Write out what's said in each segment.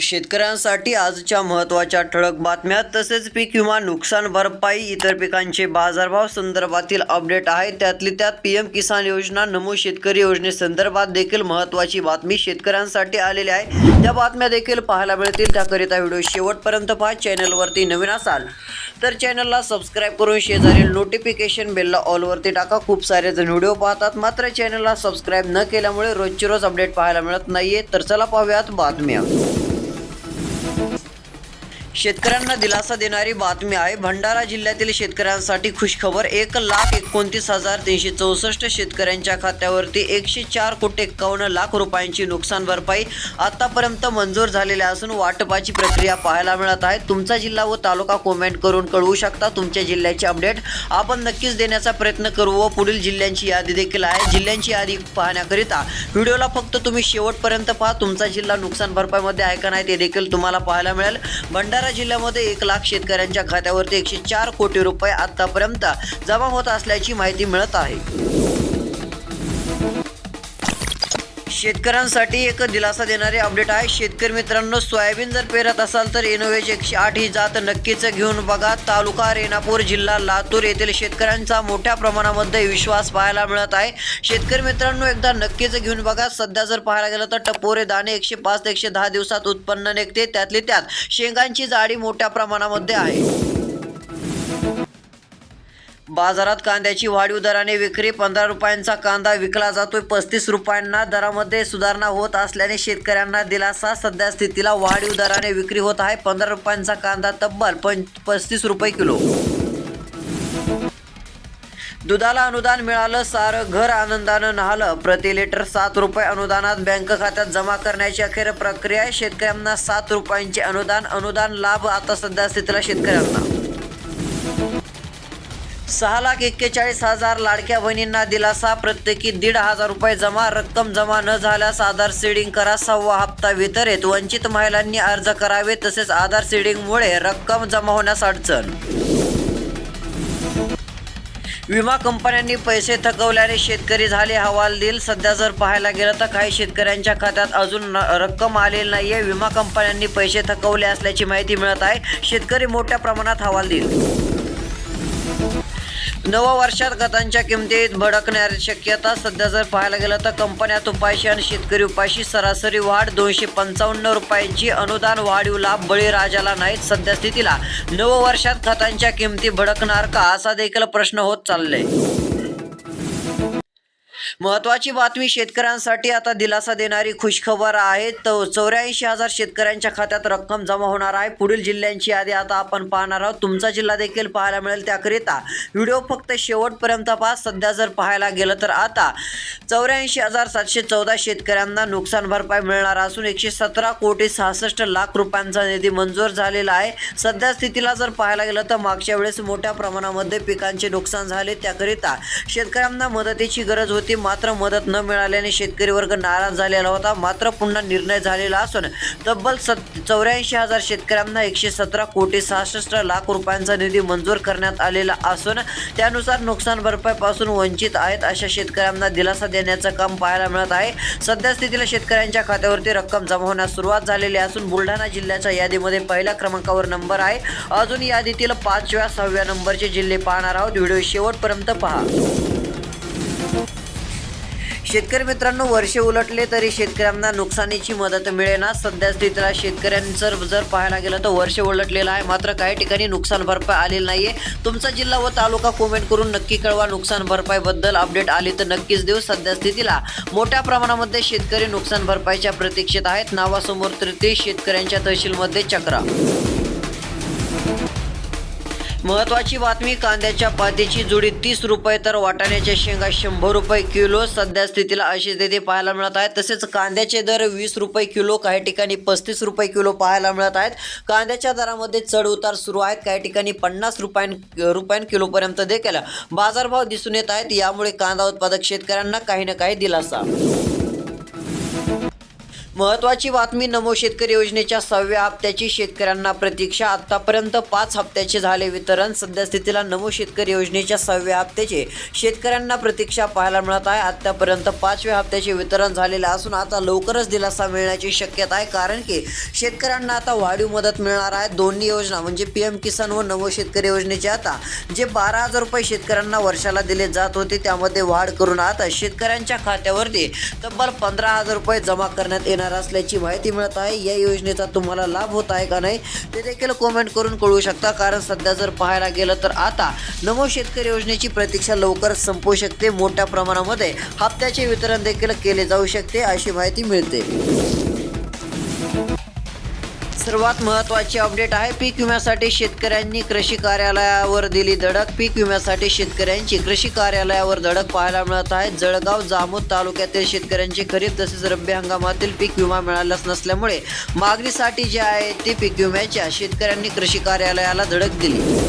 शेतकऱ्यांसाठी आजच्या महत्त्वाच्या ठळक बातम्या तसेच पीक विमा नुकसान भरपाई इतर पिकांचे बाजारभाव संदर्भातील अपडेट आहे त्यातली त्यात पी एम किसान योजना नमो शेतकरी योजनेसंदर्भात देखील महत्त्वाची बातमी शेतकऱ्यांसाठी आलेली आहे. त्या बातम्या देखील पाहायला मिळतील. त्याकरिता व्हिडिओ शेवटपर्यंत पहा. चॅनलवरती नवीन असाल तर चॅनलला सबस्क्राईब करून शेजारील नोटिफिकेशन बेलला ऑलवरती टाका. खूप सारे जण व्हिडिओ पाहतात. मात्र चॅनलला सबस्क्राईब न केल्यामुळे रोजची रोज अपडेट पाहायला मिळत नाहीये. तर चला पाहूयात बातम्या. शेतकऱ्यांना दिलासा देणारी बातमी आहे. भंडारा जिल्ह्यातील शेतकऱ्यांसाठी खुशखबर एक लाख एकोणतीस हजार तीनशे चौसष्ट शेतकऱ्यांच्या खात्यावरती एकशे चार कोटी एक्कावन्न लाख रुपयांची नुकसान भरपाई आतापर्यंत मंजूर झालेल्या असून वाटपाची प्रक्रिया पाहायला मिळत आहे. तुमचा जिल्हा व तालुका कॉमेंट करून कळवू शकता. तुमच्या जिल्ह्याची अपडेट आपण नक्कीच देण्याचा प्रयत्न करू व पुढील जिल्ह्यांची यादी देखील आहे. जिल्ह्यांची यादी पाहण्याकरिता व्हिडिओला फक्त तुम्ही शेवटपर्यंत पहा. तुमचा जिल्हा नुकसान भरपाईमध्ये आहे का नाही ते देखील तुम्हाला पाहायला मिळेल. भंडारा जिल्ह्यामध्ये एक लाख शेतकऱ्यांच्या खात्यावरती एकशे चार कोटी रुपये आतापर्यंत जमा होत असल्याची माहिती मिळत आहे. शेतकऱ्यांसाठी एक दिलासा देणारे अपडेट आहे. शेतकरी मित्रांनो सोयाबीन जर पेरत असाल तर इनोवेज एकशे आठ ही जात नक्कीच घेऊन बघा. तालुका रेणापूर जिल्हा लातूर येथील शेतकऱ्यांचा मोठ्या प्रमाणामध्ये विश्वास पाहायला मिळत आहे. शेतकरी मित्रांनो एकदा नक्कीच घेऊन बघा. सध्या जर पाहायला गेलं तर टपोरे दाणे एकशे पाच ते एकशे दहा दिवसात उत्पन्न निघते. त्यातली त्यात शेंगांची जाडी मोठ्या प्रमाणामध्ये आहे. बाजारात कांद्याची वाढीव दराने विक्री पंधरा रुपयांचा कांदा विकला जातोय पस्तीस रुपयांना दरामध्ये सुधारणा होत असल्याने शेतकऱ्यांना दिलासा सध्या स्थितीला वाढीव दराने विक्री होत आहे पंधरा रुपयांचा कांदा तब्बल पण पस्तीस रुपये किलो. दुधाला अनुदान मिळालं सारं घर आनंदानं न्हालं प्रति लिटर सात रुपये अनुदानात बँक खात्यात जमा करण्याची अखेर प्रक्रिया आहे शेतकऱ्यांना सात रुपयांचे अनुदान अनुदान लाभ आता सध्या स्थितीला शेतकऱ्यांना. सहा लाख एक्केचाळीस हजार लाडक्या बहिणींना दिलासा. प्रत्येकी दीड हजार रुपये जमा. रक्कम जमा न झाल्यास आधार सीडिंग करा. सव्वा हप्ता वितरित. वंचित महिलांनी अर्ज करावे तसेच आधार सीडिंगमुळे रक्कम जमा होण्यास अडचण. विमा कंपन्यांनी पैसे थकवल्याने शेतकरी झाले हवालदिल. सध्या जर पाहायला गेलं तर काही शेतकऱ्यांच्या खात्यात अजून न- रक्कम आलेली नाहीये. विमा कंपन्यांनी पैसे थकवले असल्याची माहिती मिळत आहे. शेतकरी मोठ्या प्रमाणात हवालदिल. नवं वर्षात खतांच्या किमतीत भडकण्याची शक्यता सध्या जर पाहायला गेलं तर कंपन्यात उपाशी आणि शेतकरी उपाशी सरासरी वाढ दोनशे पंचावन्न रुपयांची अनुदान वाढीव लाभ बळीराजाला नाहीत सध्या स्थितीला. नववर्षात खतांच्या किमती भडकणार का असा देखील प्रश्न होत चाललाय. महत्वाची बातमी शेतकऱ्यांसाठी आता दिलासा देणारी खुशखबर आहे. तो चौऱ्याऐंशी हजार शेतकऱ्यांच्या खात्यात रक्कम जमा होणार आहे. पुढील जिल्ह्यांची यादी आता आपण पाहणार आहोत. तुमचा जिल्हा देखील पाहायला मिळेल त्याकरिता. व्हिडिओ फक्त शेवटपर्यंत पहा. सध्या जर पाहायला गेलं तर आता चौऱ्याऐंशी हजार सातशे चौदा शेतकऱ्यांना नुकसान भरपाई मिळणार असून एकशे सतरा कोटी सहासष्ट लाख रुपयांचा निधी मंजूर झालेला आहे. सध्या स्थितीला जर पाहायला गेलं तर मागच्या वेळेस मोठ्या प्रमाणामध्ये पिकांचे नुकसान झाले. त्याकरिता शेतकऱ्यांना मदतीची गरज होती. मात्र मदत न मिळाल्याने शेतकरी वर्ग नाराज झालेला होता. मात्र पुन्हा निर्णय झालेला असून तब्बल सत चौऱ्याऐंशी हजार शेतकऱ्यांना एकशे सतरा कोटी सहासष्ट लाख रुपयांचा निधी मंजूर करण्यात आलेला असून त्यानुसार नुकसान भरपाईपासून वंचित आहेत अशा शेतकऱ्यांना दिलासा देण्याचं काम पाहायला मिळत आहे. सध्या स्थितीला शेतकऱ्यांच्या खात्यावरती रक्कम जमा होण्यास सुरुवात झालेली असून बुलढाणा जिल्ह्याच्या यादीमध्ये पहिल्या क्रमांकावर नंबर आहे. अजून यादीतील पाचव्या सहाव्या नंबरचे जिल्हे पाहणार आहोत. व्हिडिओ शेवटपर्यंत पहा. शेतकरी मित्रांनो वर्ष उलटले तरी शेतकऱ्यांना नुकसानीची मदत मिळेना. सध्या स्थितीला शेतकऱ्यांचं जर पाहायला गेलं तर वर्ष उलटलेलं आहे. मात्र काही ठिकाणी नुकसान भरपाई आलेली नाहीये. तुमचा जिल्हा व तालुका कमेंट करून नक्की कळवा. नुकसान भरपाईबद्दल अपडेट आली तर नक्कीच देऊ. सध्या स्थितीला मोठ्या प्रमाणामध्ये शेतकरी नुकसान भरपाईच्या प्रतीक्षेत आहेत. नावासमोर तृतीय शेतकऱ्यांच्या तहसीलमध्ये चक्रा महत्वाची बातमी कांद्याच्या पातीची जुडी तीस रुपये तर वाटाण्याच्या शेंगा शंभर रुपये किलो. सध्या स्थितीला अशी स्थिती पाहायला मिळत आहे. तसेच कांद्याचे दर वीस रुपये किलो काही ठिकाणी पस्तीस रुपये किलो पाहायला मिळत आहेत. कांद्याच्या दरामध्ये चढ उतार सुरू आहेत. काही ठिकाणी पन्नास रुपयां रुपयां किलोपर्यंत देखील बाजारभाव दिसून येत आहेत. यामुळे कांदा उत्पादक शेतकऱ्यांना काही ना काही दिलासा. महत्त्वाची बातमी नमो शेतकरी योजनेच्या सहाव्या हप्त्याची. शेतकऱ्यांना प्रतीक्षा. आतापर्यंत पाच हप्त्याचे झाले वितरण. सध्यास्थितीला नमो शेतकरी योजनेच्या सहाव्या हप्त्याचे. शेतकऱ्यांना प्रतीक्षा पाहायला मिळत आहे. आतापर्यंत पाचव्या हप्त्याचे वितरण झालेले असून आता लवकरच दिलासा मिळण्याची शक्यता आहे. कारण की शेतकऱ्यांना आता वाढीव मदत मिळणार आहे. दोन्ही योजना म्हणजे पी एम किसान व नमो शेतकरी योजनेचे आता जे बारा हजार रुपये शेतकऱ्यांना वर्षाला दिले जात होते त्यामध्ये वाढ करून आता शेतकऱ्यांच्या खात्यावरती तब्बल पंधरा हजार रुपये जमा करण्यात येणार असल्याची माहिती मिळत आहे. या योजनेचा तुम्हाला लाभ होत आहे का नाही ते देखील कॉमेंट करून कळू शकता. कारण सध्या जर पाहायला गेलं तर आता नमो शेतकरी योजनेची प्रतीक्षा लवकर संपू शकते. मोठ्या प्रमाणामध्ये हप्त्याचे वितरण देखील केले जाऊ शकते अशी माहिती मिळते. सर्वात महत्त्वाची अपडेट आहे. पीक विम्यासाठी शेतकऱ्यांनी कृषी कार्यालयावर दिली धडक. पीक विम्यासाठी शेतकऱ्यांची कृषी कार्यालयावर धडक पाहायला मिळत आहे. जळगाव जामोद तालुक्यातील शेतकऱ्यांची खरीप तसेच रब्बी हंगामातील पीक विमा मिळालाच नसल्यामुळे मागणीसाठी जे आहे ते पीक विम्याच्या शेतकऱ्यांनी कृषी कार्यालयाला धडक दिली.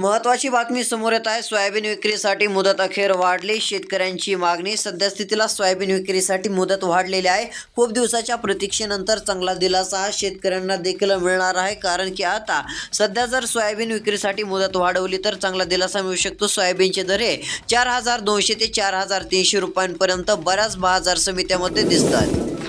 महत्वाची बातमी समोर येत आहे. सोयाबीन विक्रीसाठी मुदत अखेर वाढली. शेतकऱ्यांची मागणी सद्यस्थितीला सोयाबीन विक्रीसाठी मुदत वाढलेली आहे. खूप दिवसाच्या प्रतीक्षेनंतर चांगला दिलासा हा शेतकऱ्यांना देखील मिळणार आहे. कारण की आता सध्या जर सोयाबीन विक्रीसाठी मुदत वाढवली तर चांगला दिलासा मिळू शकतो. सोयाबीनचे दर हे चार हजार दोनशे ते चार हजार तीनशे रुपयांपर्यंत बऱ्याच बाजार समित्यामध्ये दिसतात.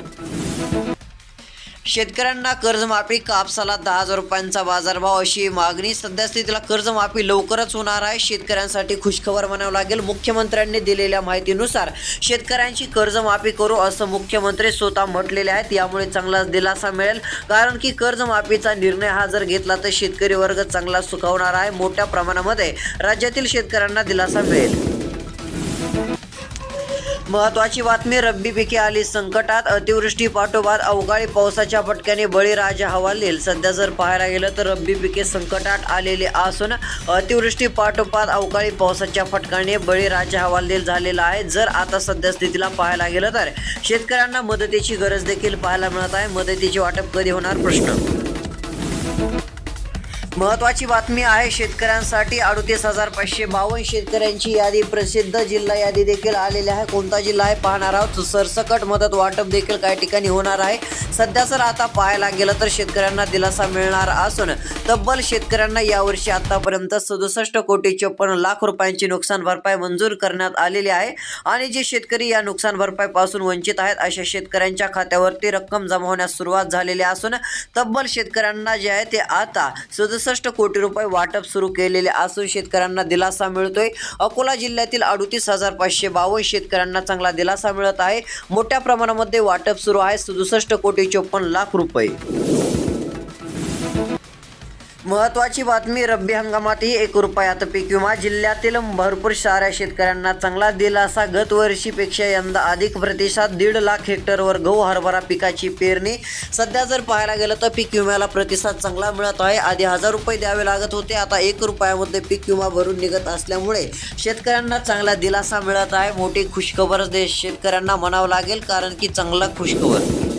शेतकऱ्यांना कर्जमाफी कापसाला दहा हजार रुपयांचा बाजारभाव अशी मागणी. सध्या स्थितीला कर्जमाफी लवकरच होणार आहे. शेतकऱ्यांसाठी खुशखबर म्हणावं लागेल. मुख्यमंत्र्यांनी दिलेल्या माहितीनुसार शेतकऱ्यांची कर्जमाफी करू असं मुख्यमंत्री स्वतः म्हटलेले आहेत. यामुळे चांगला दिलासा मिळेल. कारण की कर्जमाफीचा निर्णय हा जर घेतला तर शेतकरी वर्ग चांगला सुखावणार आहे. मोठ्या प्रमाणामध्ये राज्यातील शेतकऱ्यांना दिलासा मिळेल. महत्वाची बातमी रब्बी पिके आली संकटात अतिवृष्टी पाठोपाठ अवकाळी पावसाच्या फटक्याने बळीराजा हवालदिल. सध्या जर पाहायला गेलं तर रब्बी पिके संकटात आलेले असून अतिवृष्टी पाठोपाठ अवकाळी पावसाच्या फटक्याने बळीराजा हवालदिल झालेला आहे. जर आता सध्या स्थितीला पाहायला गेलं तर शेतकऱ्यांना मदतीची गरज देखील पाहायला मिळत आहे. मदतीचे वाटप कधी होणार? प्रश्न. महत्वाची बातमी आहे शेतकऱ्यांसाठी अडतीस हजार पाचशे बावन्न शेतकऱ्यांची यादी प्रसिद्ध जिल्हा यादी देखील आलेली आहे. कोणता जिल्हा आहे पाहणार आहोत. सरसकट मदत वाटप देखील काही ठिकाणी होणार आहे. सध्या जर आता पाहायला गेलं तर शेतकऱ्यांना दिलासा मिळणार असून तब्बल शेतकऱ्यांना यावर्षी आतापर्यंत सदुसष्ट कोटी चोपन्न लाख रुपयांची नुकसान भरपाई मंजूर करण्यात आलेली आहे. आणि जे शेतकरी या नुकसान भरपाईपासून वंचित आहेत अशा शेतकऱ्यांच्या खात्यावरती रक्कम जमा होण्यास सुरुवात झालेली असून तब्बल शेतकऱ्यांना जे आहे ते आता सदुसष्ट कोटी रुपये वाटप सुरू केलेले असून शेतकऱ्यांना दिलासा मिळतोय. अकोला जिल्ह्यातील अडतीस हजार पाचशे बावन्न शेतकऱ्यांना चांगला दिलासा मिळत आहे. मोठ्या प्रमाणामध्ये वाटप सुरू आहे. सदुसष्ट कोटी चोपन्न लाख रुपये. महत्वाची बातमी रब्बी हंगामातही एक रुपयात पीक विमा. जिल्ह्यातील भरपूर साऱ्या शेतकऱ्यांना चांगला दिलासा. गत वर्षीपेक्षा यंदा अधिक प्रतिसाद दीड लाख हेक्टरवर गहू हरभरा पिकाची पेरणी. सध्या जर पाहायला गेलं तर पीक विम्याला प्रतिसाद चांगला मिळत आहे. आधी हजार रुपये द्यावे लागत होते आता एक रुपयामध्ये पीक विमा भरून निघत असल्यामुळे शेतकऱ्यांना चांगला दिलासा मिळत आहे. मोठी खुशखबर दे शेतकऱ्यांना म्हणावं लागेल कारण की चांगला खुशखबर.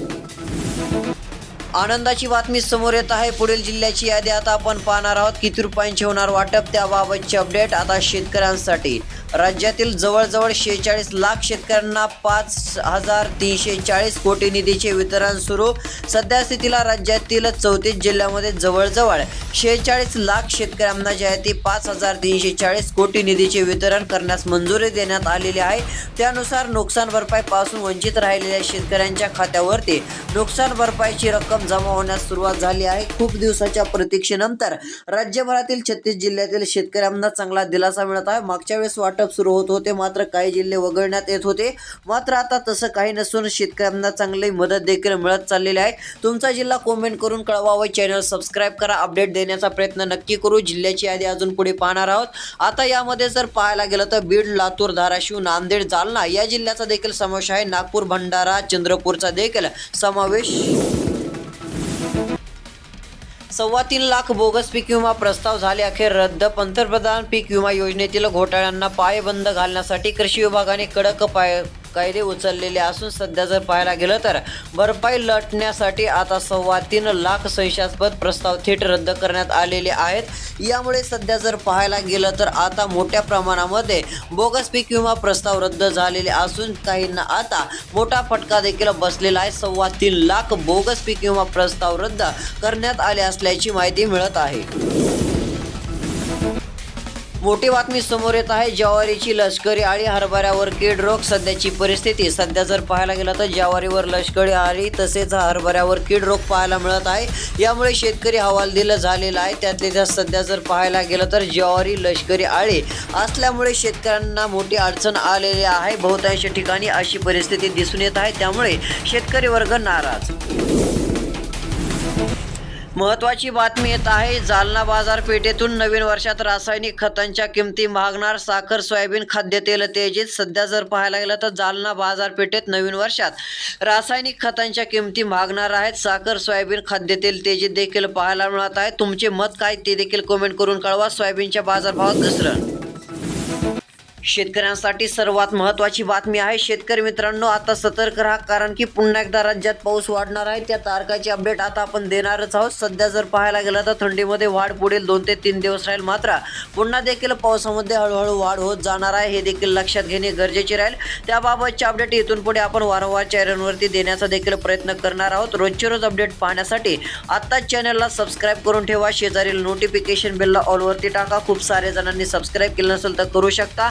आनंदाची बातमी समोर येत आहे. पुढील जिल्ह्याची यादी आता आपण पाहणार आहोत. किती रुपयांचे होणार वाटप त्याबाबतचे अपडेट आता शेतकऱ्यांसाठी. राज्यातील जवळजवळ शेहेचाळीस लाख शेतकऱ्यांना पाच हजार तीनशे चाळीस कोटी निधीचे वितरण सुरू. सध्या स्थितीला राज्यातील चौतीस जिल्ह्यामध्ये जवळजवळ शेहेचाळीस लाख शेतकऱ्यांना जे आहे ते पाच हजार तीनशे चाळीस कोटी निधीचे वितरण करण्यास मंजुरी देण्यात आलेली आहे. त्यानुसार नुकसान भरपाईपासून वंचित राहिलेल्या शेतकऱ्यांच्या खात्यावरती नुकसान भरपाईची रक्कम जमा होण्यास सुरुवात झाली आहे. खूप दिवसाच्या प्रतीक्षेनंतर राज्यभरातील छत्तीस जिल्ह्यातील शेतकऱ्यांना चांगला दिलासा मिळत आहे. मागच्या वेळेस वाटप सुरू होत होते मात्र काही जिल्हे वगळण्यात येत होते. मात्र आता तसं काही नसून शेतकऱ्यांना चांगली मदत देखील मिळत चाललेली आहे. तुमचा जिल्हा कॉमेंट करून कळवा व चॅनल सबस्क्राईब करा. अपडेट देण्याचा प्रयत्न नक्की करू. जिल्ह्याची यादी अजून पुढे पाहणार आहोत. आता यामध्ये जर पाहायला गेलं तर बीड लातूर धाराशिव नांदेड जालना या जिल्ह्याचा देखील समावेश आहे. नागपूर भंडारा चंद्रपूरचा देखील समावेश सव्वा तीन लाख बोगस पीक विमा प्रस्ताव झाले. अखेर रद्द. पंतप्रधान पीक विमा योजनेतील घोटाळ्यांना पायबंद घालण्यासाठी कृषी विभागाने कडक पाय कायदे उचललेले असून सध्या जर पाहायला गेलं तर भरपाई लटण्यासाठी आता सव्वा तीन लाख संशयास्पद प्रस्ताव थेट रद्द करण्यात आलेले आहेत. यामुळे सध्या जर पाहायला गेलं तर आता मोठ्या प्रमाणामध्ये बोगस पीक विमा प्रस्ताव रद्द झालेले असून काहींना आता मोठा फटका देखील बसलेला आहे. सव्वा तीन लाख बोगस पीक विमा प्रस्ताव रद्द करण्यात आले असल्याची माहिती मिळत आहे. मोठी बातमी समोर येत आहे. ज्वारीची लष्करी आळी हरभऱ्यावर कीड रोग सध्याची परिस्थिती. सध्या जर पाहायला गेलं तर ज्वारीवर लष्करी आळी तसेच हरभऱ्यावर कीड रोग पाहायला मिळत आहे. यामुळे शेतकरी हवालदिल झालेला आहे. त्यातले त्यात सध्या जर पाहायला गेलं तर ज्वारी लष्करी आळी असल्यामुळे शेतकऱ्यांना मोठी अडचण आलेली आहे. बहुतांश ठिकाणी अशी परिस्थिती दिसून येत आहे. त्यामुळे शेतकरी वर्ग नाराज. महत्वाची बातमी येत आहे जालना बाजारपेठेतून नवीन वर्षात रासायनिक खतांच्या किमती मागणार साखर सोयाबीन खाद्यतेल तेजीत सध्या जर पाहायला गेलं तर जालना बाजारपेठेत नवीन वर्षात रासायनिक खतांच्या किमती मागणार आहेत साखर सोयाबीन खाद्यतेल तेजीत देखील पाहायला मिळत आहे. तुमचे मत काय ते देखील कमेंट करून कळवा. सोयाबीनच्या बाजारभावात घसरण शेतकऱ्यांसाठी सर्वात महत्त्वाची बातमी आहे. शेतकरी मित्रांनो आता सतर्क राहा कारण की पुन्हा एकदा राज्यात पाऊस वाढणार आहे. त्या तारखाची अपडेट आता आपण देणारच आहोत. सध्या जर पाहायला गेलं तर थंडीमध्ये वाढ पुढील दोन ते तीन दिवस राहील मात्र पुन्हा देखील पावसामध्ये हळूहळू वाढ होत जाणार आहे. हे देखील लक्षात घेणे गरजेचे राहील. त्याबाबतचे अपडेट इथून पुढे आपण वारंवार चॅनलवरती देण्याचा देखील प्रयत्न करणार आहोत. रोजचे रोज अपडेट पाहण्यासाठी आत्ताच चॅनलला सबस्क्राईब करून ठेवा. शेजारील नोटिफिकेशन बेलला ऑलवरती टाका. खूप सारे जणांनी सबस्क्राईब केलं नसेल तर करू शकता.